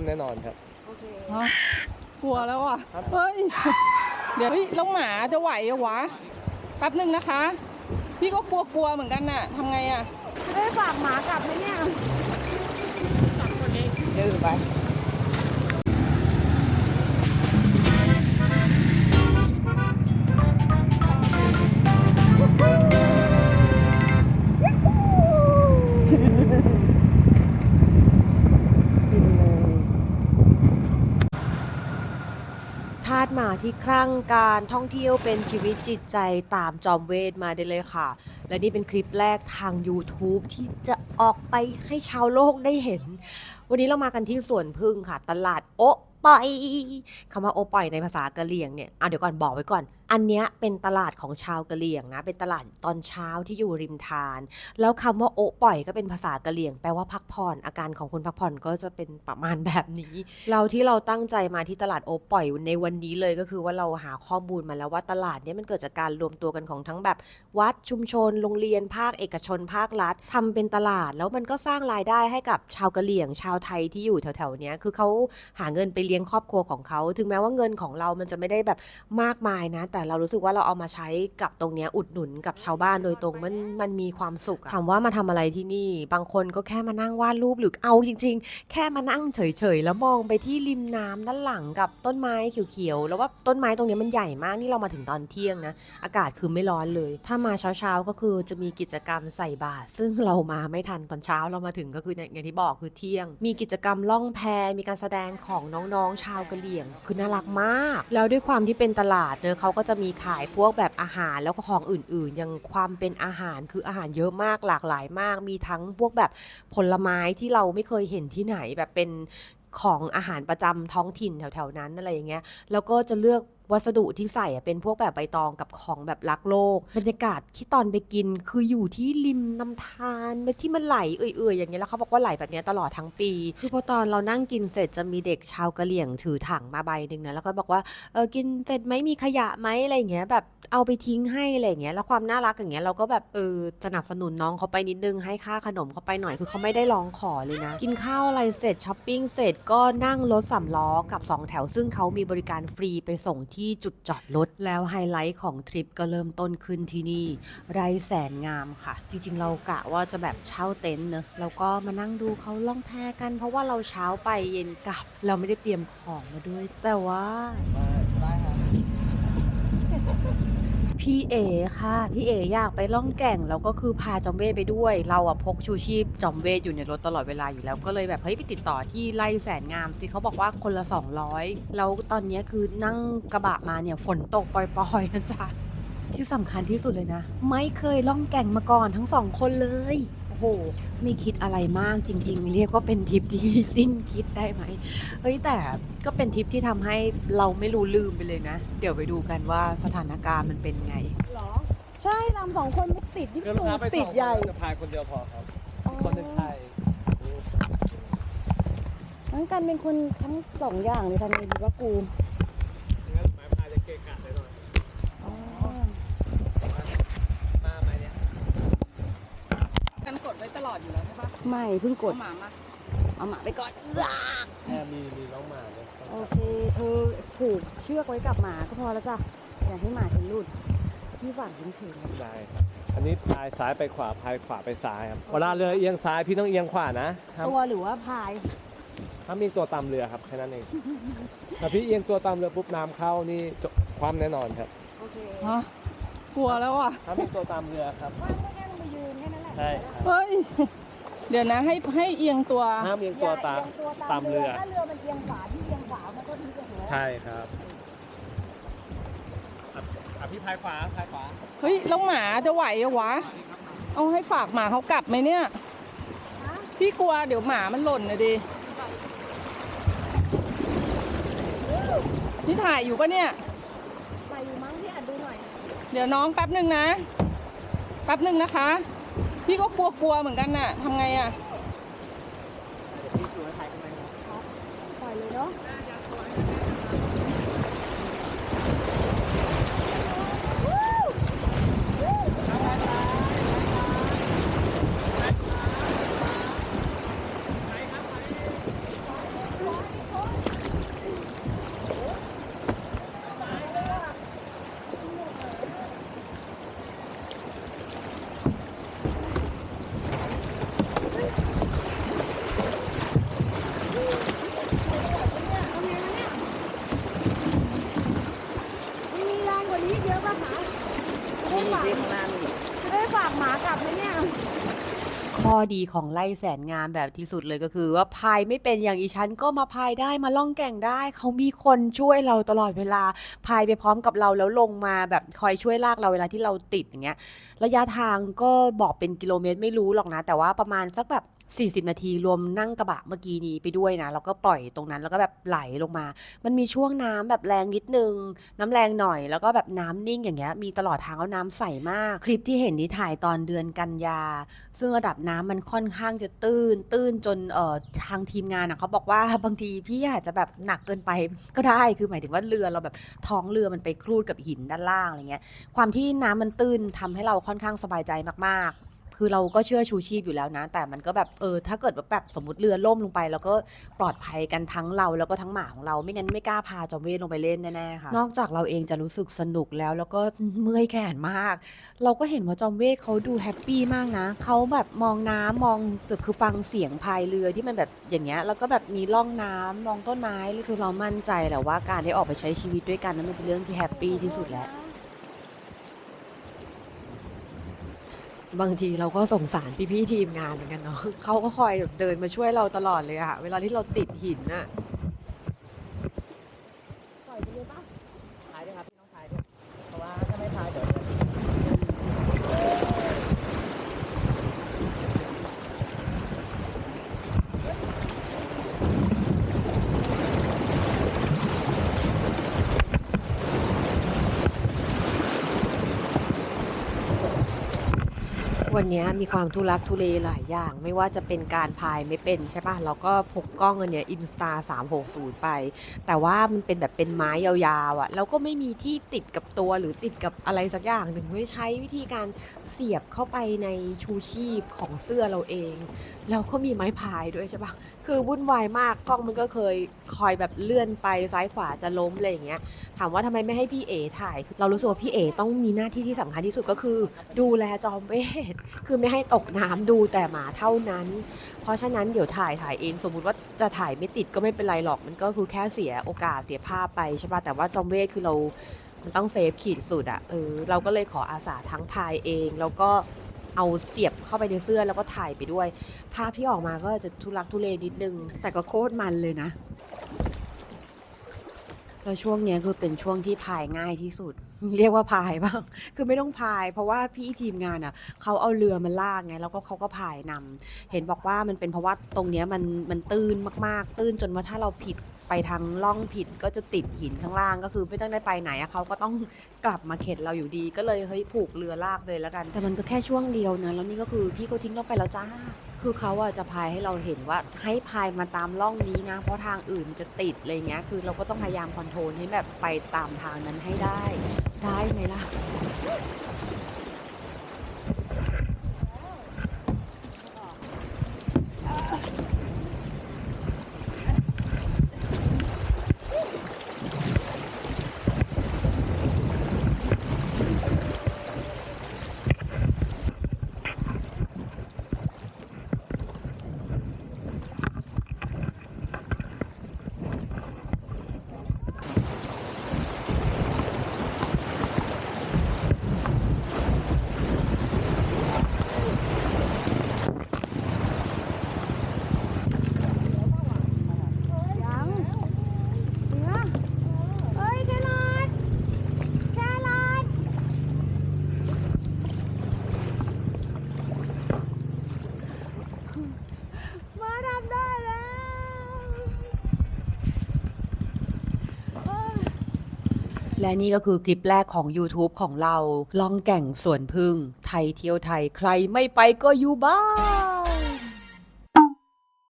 ความแน่นอนครับโอเคฮะกลัวแล้วอะครับเฮ้ย เดี๋ยวเฮ้ยแล้วหมาจะไหวเหรอวะ แป๊บหนึ่งนะคะ พี่ก็กลัวกลัวๆเหมือนกันน่ะทำไงอะ จะได้ฝากหมากลับไหมเนี่ย ดื้อไปาสหมาที่คลั่งการท่องเที่ยวเป็นชีวิตจิตใจตามจอมเวทมาได้เลยค่ะ และนี่เป็นคลิปแรกทาง YouTube ที่จะออกไปให้ชาวโลกได้เห็น วันนี้เรามากันที่สวนพึ่งค่ะ ตลาดโอะปอยคำว่าโอะปอยในภาษากะเหรี่ยงเนี่ยเอาเดี๋ยวก่อนบอกไว้ก่อน อันเนี้ยเป็นตลาดของชาวกะเหรี่ยงนะ เป็นตลาดตอนเช้าที่อยู่ริมทาน แล้วคำว่าโอะปล่อยก็เป็นภาษากะเหรี่ยง แปลว่าพักผ่อน อาการของคนพักผ่อนก็จะเป็นประมาณแบบนี้ เราที่เราตั้งใจมาที่ตลาดโอะปล่อยในวันนี้เลยก็คือว่าเราหาข้อมูลมาแล้วว่าตลาดเนี้ยมันเกิดจากการรวมตัวกันของทั้งแบบวัดชุมชน โรงเรียนภาคเอกชนภาครัฐทำเป็นตลาด แล้วมันก็สร้างรายได้ให้กับชาวกะเหรี่ยง ชาวไทยที่อยู่แถวๆนี้คือเขาหาเงินไปเลี้ยงครอบครัวของเขา ถึงแม้ว่าเงินของเรามันจะไม่ได้แบบมากมายนะแต่เรารู้สึกว่าเราเอามาใช้กับตรงเนี้ยอุดหนุนกับชาวบ้านโดยตรงมันมันมีความสุขอะถามว่ามาทำอะไรที่นี่ บางคนก็แค่มานั่งวาดรูปหรือเอาจริง ๆ แค่มานั่งเฉยๆ แล้วมองไปที่ริมน้ำด้านหลังกับต้นไม้เขียวๆ แล้วว่าต้นไม้ตรงเนี้ยมันใหญ่มากนี่เรามาถึงตอนเที่ยงนะ อากาศคือไม่ร้อนเลย ถ้ามาเช้าๆก็คือจะมีกิจกรรมใส่บาตรซึ่งเรามาไม่ทันตอนเช้าเรามาถึงก็คือเนี่ยอย่างที่บอกคือเที่ยง มีกิจกรรมล่องแพมีการแสดงของน้องๆ ชาวกะเหรี่ยง คือน่ารักมาก แล้วด้วยความที่เป็นตลาดเนอะเขาก็จะจะมีขายพวกแบบอาหารแล้วก็ของอื่นๆอย่างความเป็นอาหารคืออาหารเยอะมากหลากหลายมาก มีทั้งพวกแบบผลไม้ที่เราไม่เคยเห็นที่ไหนแบบเป็น ของอาหารประจำท้องถิ่นแถวๆนั้นอะไรอย่างเงี้ยแล้วก็จะเลือกวัสดุที่ใส่เป็นพวกแบบใบตองกับของแบบรักโลก บรรยากาศที่ตอนไปกินคืออยู่ที่ริมน้ำธารที่มันไหลเอื่อยๆอย่างเงี้ยแล้วเขาบอกว่าไหลแบบเนี้ยตลอดทั้งปี คือพอตอนเรานั่งกินเสร็จจะมีเด็กชาวกะเหรี่ยงถือถังมาใบหนึ่งนะแล้วก็บอกว่าเออกินเสร็จไหมมีขยะไหมอะไรอย่างเงี้ยแบบ เอาไปทิ้งให้อะไรอย่างเงี้ยแล้วความน่ารักอย่างเงี้ยเราก็แบบเออสนับสนุนน้องเขาไปนิดนึงให้ค่าขนมเขาไปหน่อยคือเขาไม่ได้ร้องขอเลยนะ กินข้าวอะไรเสร็จช้อปปิ้งเสร็จก็นั่งรถสำล้อกับสองแถวซึ่งเขามีบริการฟรีไปส่งที่จุดจอดรถแล้วไฮไลท์ของทริปก็เริ่มต้นขึ้นที่นี่ไรแสนงามค่ะ จริงๆ เรากะว่าจะแบบเช่าเต็นท์เนอะแล้วก็มานั่งดูเขาล่องแพกัน เพราะว่าเราเช้าไปเย็นกลับ เราไม่ได้เตรียมของมาด้วย แต่ว่า ได้ครับ พี่เอค่ะ พี่เออยากไปล่องแก่งแล้วก็คือพาจอมเวทไปด้วย เราอะพกชูชีพจอมเวทอยู่ในรถตลอดเวลาอยู่แล้วก็เลยแบบเฮ้ยไปติดต่อที่ไล่แสนงามสิเขาบอกว่าคนละ 200 แล้วตอนนี้คือนั่งกระบะมาเนี่ยฝนตกปล่อยๆนะจ๊ะที่สำคัญที่สุดเลยนะ ไม่เคยล่องแก่งมาก่อนทั้งสองคนเลย โอ้โห ไม่คิดอะไรมากจริง ๆ เรียกว่าเป็นทริปที่สิ้นคิดได้ไหมเฮ้ยแต่ก็เป็นทริปที่ทำให้เราไม่รู้ลืมไปเลยนะ เดี๋ยวไปดูกันว่าสถานการณ์มันเป็นไงหรอ ใช่นำสองคนไม่ติดยิ่งเดี๋ยวสูพาไปติดใหญ่จะพายคนเดียวพอครับ คนหนึ่งพายงั้นกันเป็นคนทั้งสองอย่างเลยทำไงดีว่ากู งั้นหมายพายจะเกะกะเลยหน่อย อ๋อ มาไหมเนี่ย กันกดไว้ตล อดอยู่แล้วใช่ปะไม่เพิ่งกเอาดหมามาเอาหมาไปก่อนแค่มีมีน้องหมาเลยโอเค เธอผูกเชือกไว้กับหมาก็พอแล้วจ้ะอย่าให้หมาฉันหลุดพี่ฝากฉันถือได้ครับอันนี้พายซ้ายไปขวาพายขวาไปซ้ายครับเวลาเรือเอียงซ้ายพี่ต้องเอียงขวานะห้ามตัวหรือว่าพายถ้ามีตัวตามเรือครับแค่นั้นเองถ้าพี่เอียงตัวตามเรือปุ๊บน้ำเข้านี่จบความแน่นอนครับโอเค ฮะกลัวแล้วอะถ้ามีตัวตามเรือครับ ว่าง ใช่ครับเฮ้ย เดี๋ยวนะให้ให้เอียงตัว ห้ามเอียงตัวตามตามเรือ ถ้าเรือมันเอียงขวาที่เอียงขวามันก็ทิ้งไปหัวใช่ครับอะอะพี่พายขวาพายขวาเฮ้ยแล้วหมาจะไหวเหรอวะ เอาให้ฝากหมาเขากลับไหมเนี่ยพี่กลัวเดี๋ยวหมามันหล่นนะดิ นี่ถ่ายอยู่ปะเนี่ย ไปอยู่มั้งพี่อ่านดูหน่อย เดี๋ยวน้องแป๊บหนึ่งนะ แป๊บหนึ่งนะคะ พี่ก็กลัวๆเหมือนกันน่ะทำไงอะ ปล่อยเลยเนาะ ข้อ ดีของไล่แสนงามแบบที่สุดเลยก็คือ ว่าพายไม่เป็นอย่างอีฉันก็มาพายได้มาล่องแก่งได้ เขามีคนช่วยเราตลอดเวลาพายไปพร้อมกับเราแล้วลงมาแบบคอยช่วยลากเราเวลาที่เราติดอย่างเงี้ยระยะทางก็บอกเป็นกิโลเมตรไม่รู้หรอกนะ แต่ว่าประมาณสักแบบ 40 นาทีรวมนั่งกระบะเมื่อกี้นี้ไปด้วยนะแล้วก็ปล่อยตรงนั้นแล้วก็แบบไหลลงมา มันมีช่วงน้ำแบบแรงนิดนึง น้ำแรงหน่อย แล้วก็แบบน้ำนิ่งอย่างเงี้ยมีตลอดทางแล้วน้ำใสมาก คลิปที่เห็นนี้ถ่ายตอนเดือนกันยา ซึ่งระดับน้ำมันค่อนข้างจะตื้น ตื้นจนเอ่อทางทีมงานอะเขาบอกว่าบางทีพี่อาจจะแบบหนักเกินไปก็ได้คือหมายถึงว่าเรือเราแบบท้องเรือมันไปครูดกับหินด้านล่างอะไรเงี้ยความที่น้ำมันตื้นทำให้เราค่อนข้างสบายใจมากๆ คือเราก็เชื่อชูชีพอยู่แล้วนะ แต่มันก็แบบเออถ้าเกิดว่าแบบสมมติเรือล่มลงไป แล้วก็ปลอดภัยกันทั้งเราแล้วก็ทั้งหมาของเราไม่งั้นไม่กล้าพาจอมเวทลงไปเล่นแน่ๆค่ะนอกจากเราเองจะรู้สึกสนุกแล้วแล้วก็เมื่อยแขนมาก เราก็เห็นว่าจอมเวทเขาดูแฮปปี้มากนะเขาแบบมองน้ำมองคือฟังเสียงพายเรือที่มันแบบอย่างเงี้ยแล้วก็แบบมีร่องน้ำมองต้นไม้คือเรามั่นใจแหละว่าการได้ออกไปใช้ชีวิตด้วยกันนั้นมันเป็นเรื่องที่แฮปปี้ที่สุดแล้ว บางทีเราก็สงสารพี่ๆทีมงานเหมือนกันเนาะเขาก็คอยแบบเดินมาช่วยเราตลอดเลยอะเวลาที่เราติดหินอะ ปล่อยไปเลยป่ะถ่ายด้วยครับพี่ต้องถ่ายด้วยเพราะว่าถ้าไม่ถ่ายเดี๋ยว วันนี้มีความทุลักทุเลหลายอย่าง ไม่ว่าจะเป็นการพายไม่เป็นใช่ปะเราก็พกกล้องอันเนี้ยอินสตา360ไป แต่ว่ามันเป็นแบบเป็นไม้ยาวๆอะ่ะเราก็ไม่มีที่ติดกับตัวหรือติดกับอะไรสักอย่างหนึ่งไม่ใช้วิธีการเสียบเข้าไปในชูชีพของเสื้อเราเองแล้วก็มีไม้พายด้วยใช่ปะคือวุ่นวายมากกล้องมันก็เคยคอยแบบเลื่อนไปซ้ายขวาจะล้มอะไรอย่างเงี้ยถามว่าทำไมไม่ให้พี่เอถ่ายคือเรารู้สึกว่าพี่เอต้องมีหน้าที่ที่สำคัญที่สุดก็คือ ดูแลจอมเวทคือไม่ให้ตกน้ำดูแต่หมาเท่านั้น เพราะฉะนั้นเดี๋ยวถ่ายถ่ายเอง สมมุติว่าจะถ่ายไม่ติดก็ไม่เป็นไรหรอกมันก็คือแค่เสียโอกาสเสียภาพไปใช่ป่ะแต่ว่าจอมเวทคือเรา มันต้องเซฟขีดสุดอะเออเราก็เลยขออาสาทั้งพายเองแล้วก็เอาเสียบเข้าไปในเสื้อแล้วก็ถ่ายไปด้วย ภาพที่ออกมาก็จะทุลักทุเลนิดนึง แต่ก็โคตรมันเลยนะ แล้วช่วงนี้คือเป็นช่วงที่พายง่ายที่สุด เรียกว่าพายบ้าง คือไม่ต้องพาย เพราะว่าพี่ทีมงานอะเขาเอาเรือมาลากไง แล้วก็เขาก็พายนำเห็นบอกว่ามันเป็นเพราะว่าตรงเนี้ยมันมันตื้นมากๆ ตื้นจนว่าถ้าเราผิดไปทางล่องผิดก็จะติดหินข้างล่างก็คือไม่ต้องได้ไปไหนอะเขาก็ต้องกลับมาเข็ดเราอยู่ดี ก็เลยเฮ้ยผูกเรือลากเลยแล้วกัน แต่มันก็แค่ช่วงเดียวนะแล้วนี่ก็คือพี่เขาทิ้งเราไปแล้วจ้า คือเขาอะจะพายให้เราเห็นว่าให้พายมาตามร่องนี้นะ เพราะทางอื่นจะติดอะไรเงี้ย คือเราก็ต้องพยายามคอนโทรลให้แบบไปตามทางนั้นให้ได้ ได้ไหมล่ะ ยังเนี่ยเอ้ยแครอทแครอทมาทำได้แล้ว และนี่ก็คือคลิปแรกของ YouTube ของเรา ลองแก่งสวนพึ่ง ไทยเที่ยวไทยใครไม่ไปก็อยู่บ้าน